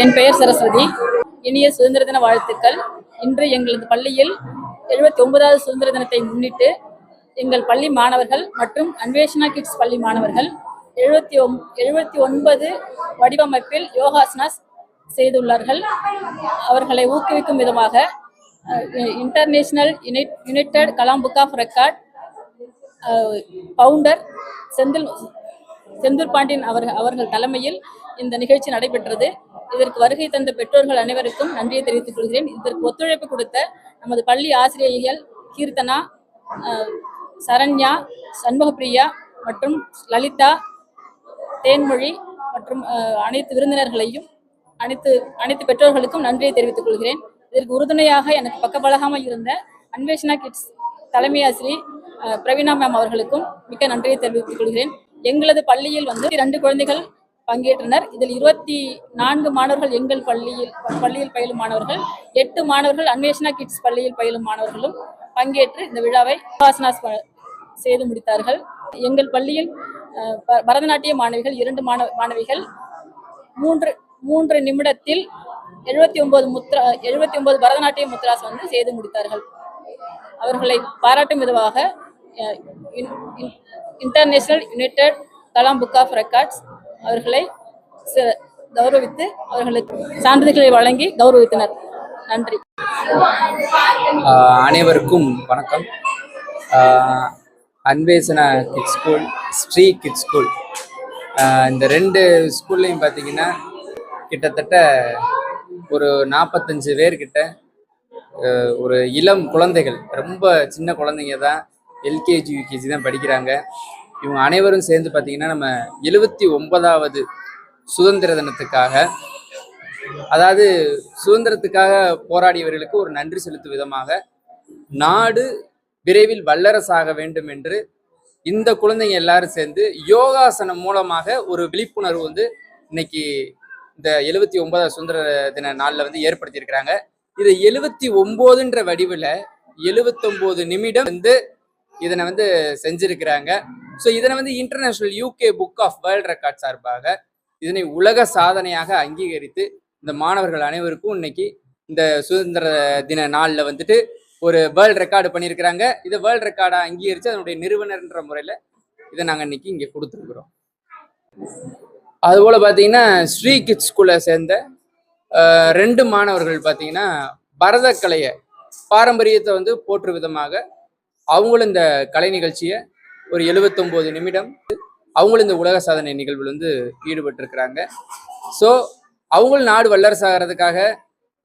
என் பெயர் சரஸ்வதி. இனிய சுதந்திர தின வாழ்த்துக்கள். இன்று எங்களது பள்ளியில் எழுபத்தி ஒன்பதாவது சுதந்திர தினத்தை முன்னிட்டு எங்கள் பள்ளி மாணவர்கள் மற்றும் அன்வேஷனா கிட்ஸ் பள்ளி மாணவர்கள் எழுபத்தி ஒம் எழுபத்தி ஒன்பது வடிவமைப்பில் யோகாசனாஸ் செய்துள்ளார்கள். அவர்களை ஊக்குவிக்கும் விதமாக international unite united Kalam book of record founder Senthil Senthur Pandian அவர்கள் அவர்கள் தலைமையில் இந்த நிகழ்ச்சி நடைபெற்றது. இதற்கு வருகை தந்த பெற்றோர்கள் அனைவருக்கும் நன்றியை தெரிவித்துக் கொள்கிறேன். இதற்கு ஒத்துழைப்பு கொடுத்த நமது பள்ளி ஆசிரியர்கள் கீர்த்தனா சரண்யா சண்முகப்பிரியா மற்றும் லலிதா தேன்மொழி மற்றும் அனைத்து விருந்தினர்களையும் அனைத்து அனைத்து பெற்றோர்களுக்கும் நன்றியை தெரிவித்துக் கொள்கிறேன். இதற்கு உறுதுணையாக எனக்கு பக்கபலகாமல் இருந்த அன்வேஷனா கிட்ஸ் தலைமை ஆசிரியர் பிரவீணா பிரவீனா மேம் அவர்களுக்கும் மிக்க நன்றியை தெரிவித்துக் கொள்கிறேன். எங்களது பள்ளியில் வந்து இரண்டு குழந்தைகள் பங்கேற்றனர். இதில் இருபத்தி நான்கு மாணவர்கள் எங்கள் பள்ளியில் பள்ளியில் பயிலும் மாணவர்கள் எட்டு மாணவர்கள் அன்வேஷனா கிட்ஸ் பள்ளியில் பயிலும் மாணவர்களும் பங்கேற்று இந்த விழாவை உபாசனாஸ் செய்து முடித்தார்கள். எங்கள் பள்ளியில் பரதநாட்டிய மாணவிகள் இரண்டு மாணவ மாணவிகள் மூன்று மூன்று நிமிடத்தில் எழுபத்தி ஒன்பது முத்ரா எழுபத்தி ஒன்பது பரதநாட்டிய முத்ராஸ் வந்து செய்து முடித்தார்கள். அவர்களை பாராட்டும் விதமாக in- in- international united Kalam book of records அவர்களை கௌரவித்து அவர்களுக்கு சான்றிதழ்களை வழங்கி கௌரவித்தனர். நன்றி. ஆஹ் அனைவருக்கும் வணக்கம். ஆஹ் Anveshana kid school Sri kids school. இந்த ரெண்டு ஸ்கூல்லையும் பார்த்தீங்கன்னா கிட்டத்தட்ட ஒரு நாற்பத்தஞ்சு பேர்கிட்ட ஒரு இளம் குழந்தைகள் ரொம்ப சின்ன குழந்தைங்க தான் எல்கேஜி யூகேஜி தான் படிக்கிறாங்க. இவங்க அனைவரும் சேர்ந்து பார்த்தீங்கன்னா நம்ம எழுபத்தி ஒன்பதாவது சுதந்திர தினத்துக்காக அதாவது சுதந்திரத்துக்காக போராடியவர்களுக்கு ஒரு நன்றி செலுத்தும் விதமாக நாடு விரைவில் வல்லரசாக வேண்டும் என்று இந்த குழந்தைங்க எல்லாரும் சேர்ந்து யோகாசனம் மூலமாக ஒரு விழிப்புணர்வு வந்து இன்னைக்கு இந்த எழுபத்தி ஒன்பதாவது சுதந்திர தின நாளில் வந்து ஏற்படுத்தியிருக்கிறாங்க. இதை எழுபத்தி ஒம்போதுன்ற வடிவில் எழுபத்தொம்போது நிமிடம் வந்து இதனை வந்து செஞ்சிருக்கிறாங்க. ஸோ இதனை வந்து international UK book of world record சார்பாக இதனை உலக சாதனையாக அங்கீகரித்து இந்த மாணவர்கள் அனைவருக்கும் இன்னைக்கு இந்த சுதந்திர தின நாளில் வந்துட்டு ஒரு வேர்ல்ட் ரெக்கார்டு பண்ணியிருக்கிறாங்க. இதை வேர்ல்ட் ரெக்கார்டாக அங்கீகரித்து அதனுடைய நிறுவனர்ன்ற முறையில் இதை நாங்கள் இன்னைக்கு இங்கே கொடுத்துருக்குறோம். அதுபோல் பார்த்தீங்கன்னா ஸ்ரீ கிட்ஸ் ஸ்கூலை சேர்ந்த ரெண்டு மாணவர்கள் பார்த்தீங்கன்னா பரதக்கலையை பாரம்பரியத்தை வந்து போற்று விதமாக அவங்களும் இந்த கலை நிகழ்ச்சியை ஒரு எழுபத்தொம்போது நிமிடம் அவங்களும் இந்த உலக சாதனை நிகழ்வில் வந்து ஈடுபட்டிருக்கிறாங்க. ஸோ அவங்களும் நாடு வல்லரசாகிறதுக்காக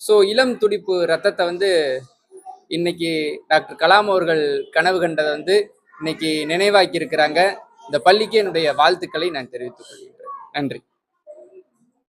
ஸோ இளம் துடிப்பு ரத்தத்தை வந்து இன்னைக்கு டாக்டர் கலாம் அவர்கள் கனவு கண்டதை வந்து இன்னைக்கு நினைவாக்கி இருக்கிறாங்க இந்த பள்ளிக்கு என்னுடைய வாழ்த்துக்களை நான் தெரிவித்துக் கொள்கிறேன் நன்றி.